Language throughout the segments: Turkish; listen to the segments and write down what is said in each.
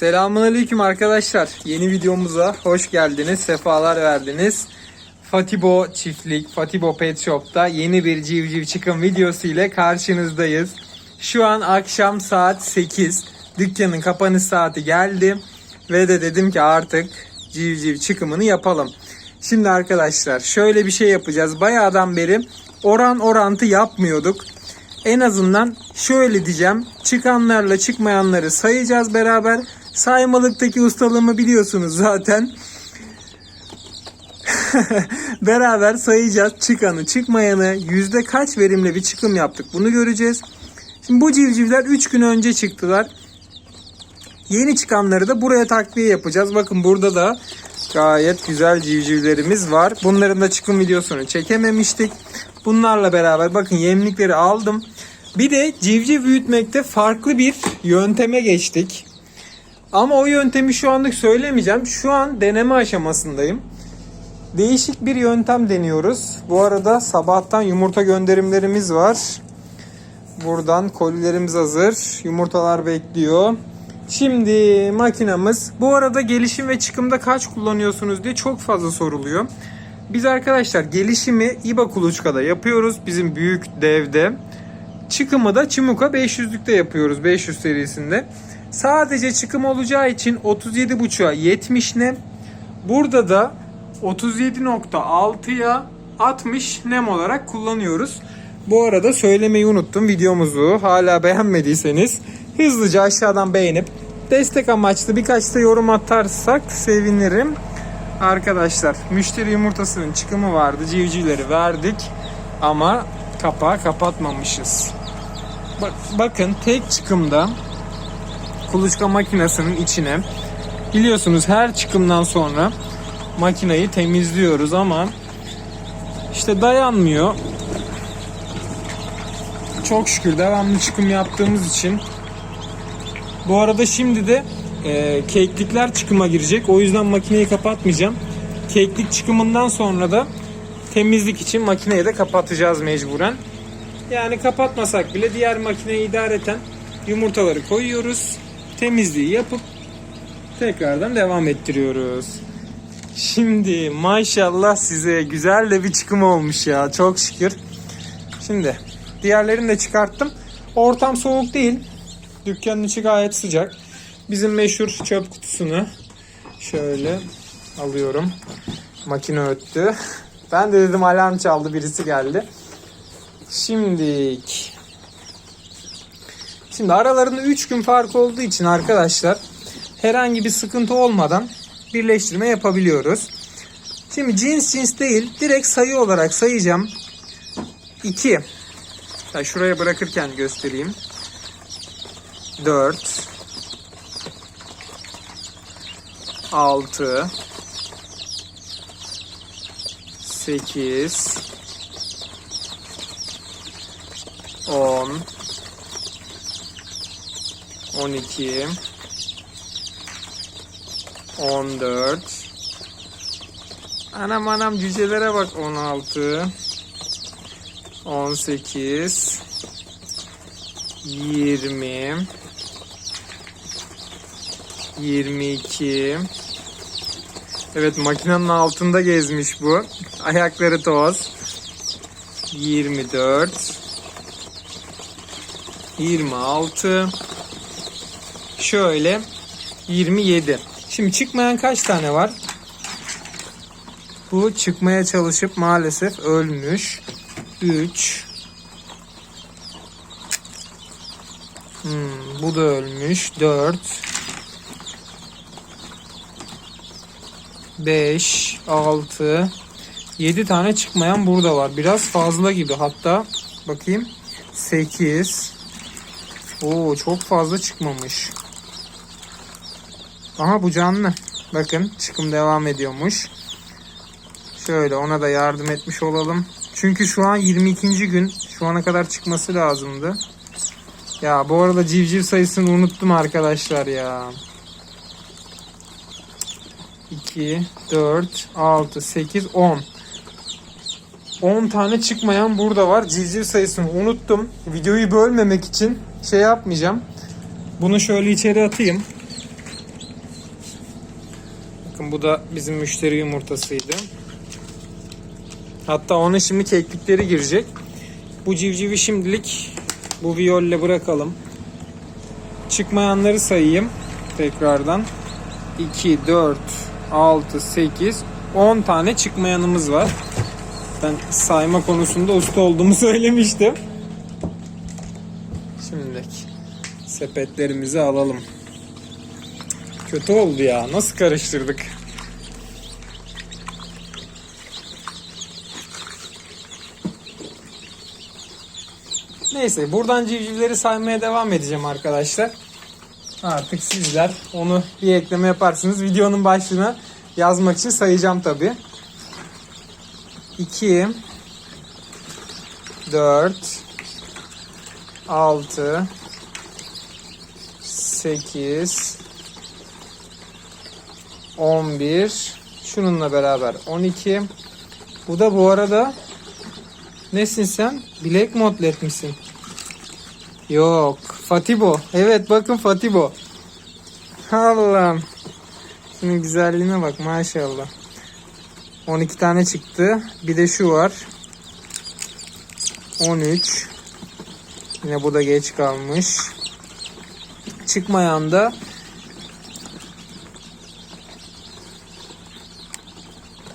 Selamünaleyküm arkadaşlar. Yeni videomuza hoş geldiniz. Sefalar verdiniz. Fatibo Çiftlik, Fatibo Pet Shop'ta yeni bir civciv çıkım videosu ile karşınızdayız. Şu an akşam saat 8. Dükkanın kapanış saati geldi. Ve de dedim ki artık civciv çıkımını yapalım. Şimdi arkadaşlar şöyle bir şey yapacağız. Bayağıdan beri oran orantı yapmıyorduk. En azından şöyle diyeceğim. Çıkanlarla çıkmayanları sayacağız beraber. Saymalıktaki ustalığımı biliyorsunuz zaten. beraber sayacağız çıkanı çıkmayanı yüzde kaç verimli bir çıkım yaptık bunu göreceğiz. Şimdi bu civcivler 3 gün önce çıktılar. Yeni çıkanları da buraya takviye yapacağız. Bakın burada da gayet güzel civcivlerimiz var. Bunların da çıkım videosunu çekememiştik. Bunlarla beraber bakın yemlikleri aldım. Bir de civciv büyütmekte farklı bir yönteme geçtik. Ama o yöntemi şu anlık söylemeyeceğim. Şu an deneme aşamasındayım. Değişik bir yöntem deniyoruz. Bu arada sabahtan yumurta gönderimlerimiz var. Buradan kolilerimiz hazır. Yumurtalar bekliyor. Şimdi makinamız. Bu arada gelişim ve çıkımda kaç kullanıyorsunuz diye çok fazla soruluyor. Biz arkadaşlar gelişimi İBA kuluçkada yapıyoruz. Bizim büyük devde. Çıkımı da Çimuka 500'lükte yapıyoruz 500 serisinde. Sadece çıkım olacağı için 37.5'a 70 nem. Burada da 37.6'ya 60 nem olarak kullanıyoruz. Bu arada söylemeyi unuttum videomuzu. Hala beğenmediyseniz hızlıca aşağıdan beğenip destek amaçlı birkaç da yorum atarsak sevinirim. Arkadaşlar müşteri yumurtasının çıkımı vardı. Civcivleri verdik ama kapağı kapatmamışız. Bak, bakın tek çıkımda kuluçka makinesinin içine biliyorsunuz her çıkımdan sonra makineyi temizliyoruz ama işte dayanmıyor. Çok şükür devamlı çıkım yaptığımız için. Bu arada şimdi de e, keklikler çıkıma girecek. O yüzden makineyi kapatmayacağım. Keklik çıkımından sonra da temizlik için makineyi de kapatacağız mecburen. Yani kapatmasak bile diğer makineyi idareten yumurtaları koyuyoruz. Temizliği yapıp tekrardan devam ettiriyoruz. Şimdi maşallah size güzel de bir çıkım olmuş ya çok şükür. Şimdi diğerlerini de çıkarttım. Ortam soğuk değil. Dükkanın içi gayet sıcak. Bizim meşhur çöp kutusunu şöyle alıyorum. Makine öttü. Ben de dedim alarm çaldı birisi geldi. Şimdilik. Şimdi aralarında 3 gün fark olduğu için arkadaşlar herhangi bir sıkıntı olmadan birleştirme yapabiliyoruz. Şimdi cins cins değil direkt sayı olarak sayacağım. 2 ya şuraya bırakırken göstereyim. 4 6 8 10 12 14 Anam anam cücelere bak 16 18 20 22 Evet makinenin altında gezmiş bu. Ayakları toz. 24 26 Şöyle 27 Şimdi çıkmayan kaç tane var? Bu çıkmaya çalışıp maalesef ölmüş. 3 hmm, Bu da ölmüş. 4 5 6 7 tane çıkmayan burada var. Biraz fazla gibi. Hatta bakayım 8 Oo çok fazla çıkmamış. Aha bu canlı. Bakın çıkım devam ediyormuş. Şöyle ona da yardım etmiş olalım. Çünkü şu an 22. gün. Şu ana kadar çıkması lazımdı. Ya bu arada civciv sayısını unuttum arkadaşlar ya. 2, 4, 6, 8, 10. 10 tane çıkmayan burada var. Civciv sayısını unuttum. Videoyu bölmemek için şey yapmayacağım. Bunu şöyle içeri atayım. Bakın bu da bizim müşteri yumurtasıydı. Hatta ona şimdi keklikleri girecek. Bu civcivi şimdilik bu viyolle bırakalım. Çıkmayanları sayayım tekrardan. 2, 4, 6, 8, 10 tane çıkmayanımız var. Ben sayma konusunda usta olduğumu söylemiştim. Şimdi sepetlerimizi alalım. Kötü oldu ya. Nasıl karıştırdık? Neyse buradan civcivleri saymaya devam edeceğim arkadaşlar. Artık sizler onu bir ekleme yaparsınız. Videonun başlığına yazmak için sayacağım tabi. 2 4 6 8 11 şununla beraber 12 bu da bu arada nesin sen? Black Modlet misin? Yok. Fatibo. Evet bakın Fatibo. Allah'ım. Şunun güzelliğine bak maşallah. 12 tane çıktı. Bir de şu var. 13. Yine bu da geç kalmış. Çıkmayan da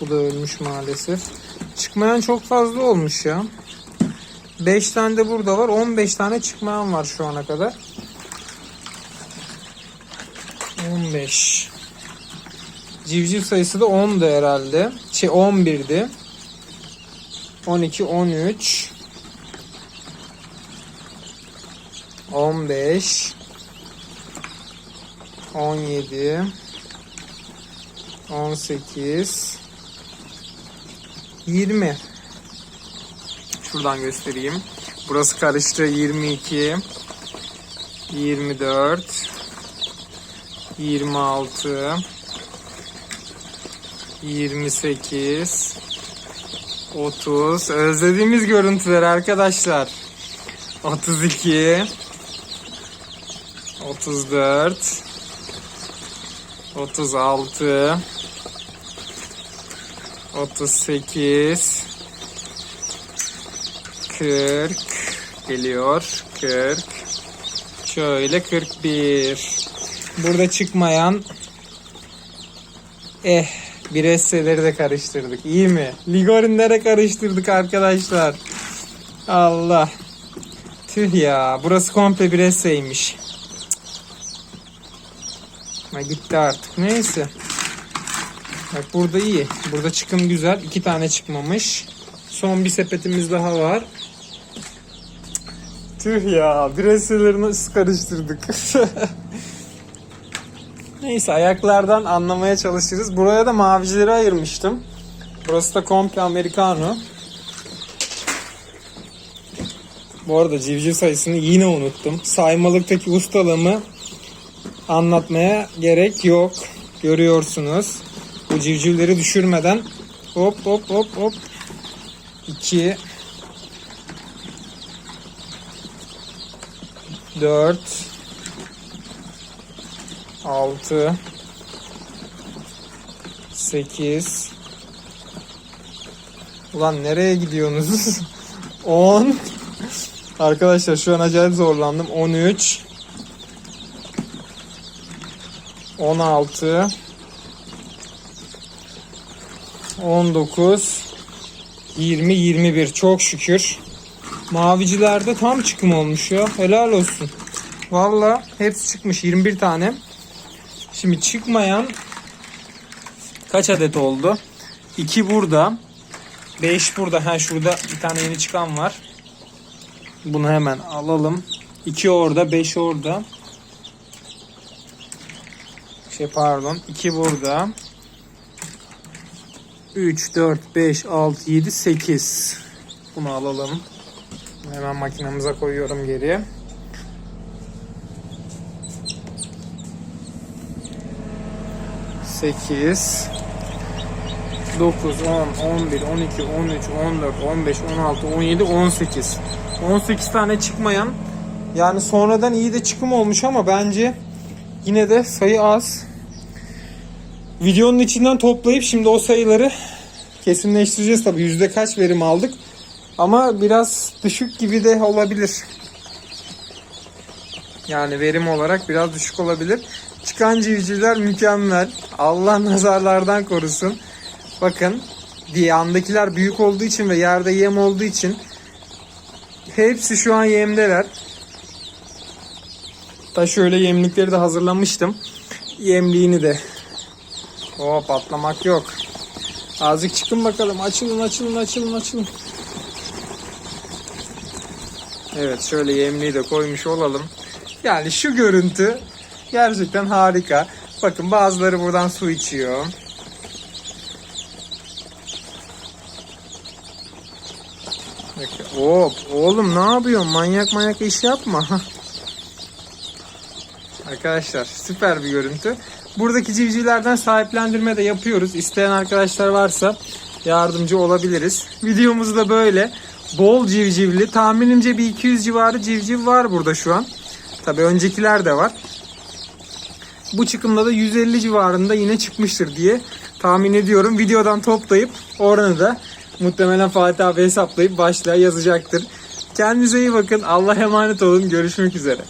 Bu da ölmüş maalesef. Çıkmayan çok fazla olmuş ya. 5 tane de burada var. 15 tane çıkmayan var şu ana kadar. 15. Civciv sayısı da 10'du herhalde. Şey 11'di. 12, 13. 15. 17. 18. 20. Şuradan göstereyim. Burası karıştı. 22. 24. 26. 28. 30. Özlediğimiz görüntüler arkadaşlar. 32. 34. 36. 38 40 geliyor. 40 şöyle 41 burada çıkmayan eh bir esseleri de karıştırdık. İyi mi? Ligorinlere karıştırdık arkadaşlar. Allah. Tüh ya. Burası komple bir esseymiş. Ha, gitti artık. Neyse Bak burada iyi. Burada çıkım güzel. İki tane çıkmamış. Son bir sepetimiz daha var. Tüh ya. Nasıl karıştırdık. Neyse ayaklardan anlamaya çalışırız. Buraya da mavicileri ayırmıştım. Burası da komple Americano. Bu arada civciv sayısını yine unuttum. Saymalıktaki ustalığımı anlatmaya gerek yok. Görüyorsunuz. Bu civcivleri düşürmeden hop hop hop hop. 2 4 6 8 Ulan nereye gidiyorsunuz? 10 Arkadaşlar şu an acayip zorlandım. 13 16 19 20 21 çok şükür. Mavicilerde tam çıkım olmuş ya. Helal olsun. Valla hepsi çıkmış 21 tane. Şimdi çıkmayan kaç adet oldu? 2 burada. 5 burada. Ha şurada bir tane yeni çıkan var. Bunu hemen alalım. 2 orada, 5 orada. Şey pardon. 2 burada. 3, 4, 5, 6, 7, 8. Bunu alalım. Hemen makinemize koyuyorum geriye. Sekiz, dokuz, on, on bir, on iki, on üç, on dört, on beş, on altı, on yedi, on sekiz. On sekiz tane çıkmayan. Yani sonradan iyi de çıkım olmuş ama bence yine de sayı az. Videonun içinden toplayıp şimdi o sayıları kesinleştireceğiz tabii. Yüzde kaç verim aldık. Ama biraz düşük gibi de olabilir. Yani verim olarak biraz düşük olabilir. Çıkan civcivler mükemmel. Allah nazarlardan korusun. Bakın yandakiler büyük olduğu için ve yerde yem olduğu için hepsi şu an yemdeler. Da şöyle yemlikleri de hazırlamıştım. Yemliğini de. O patlamak yok. Azıcık çıkın bakalım. Açılın açılın açılın açılın. Evet şöyle yemliği de koymuş olalım. Yani şu görüntü gerçekten harika. Bakın bazıları buradan su içiyor. Hop oğlum ne yapıyorsun? Manyak manyak iş yapma. Arkadaşlar süper bir görüntü. Buradaki civcivlerden sahiplendirme de yapıyoruz. İsteyen arkadaşlar varsa yardımcı olabiliriz. Videomuz da böyle. Bol civcivli. Tahminimce bir 200 civarı civciv var burada şu an. Tabi öncekiler de var. Bu çıkımda da 150 civarında yine çıkmıştır diye tahmin ediyorum. Videodan toplayıp oranı da muhtemelen Fatih abi hesaplayıp başlığa yazacaktır. Kendinize iyi bakın. Allah'a emanet olun. Görüşmek üzere.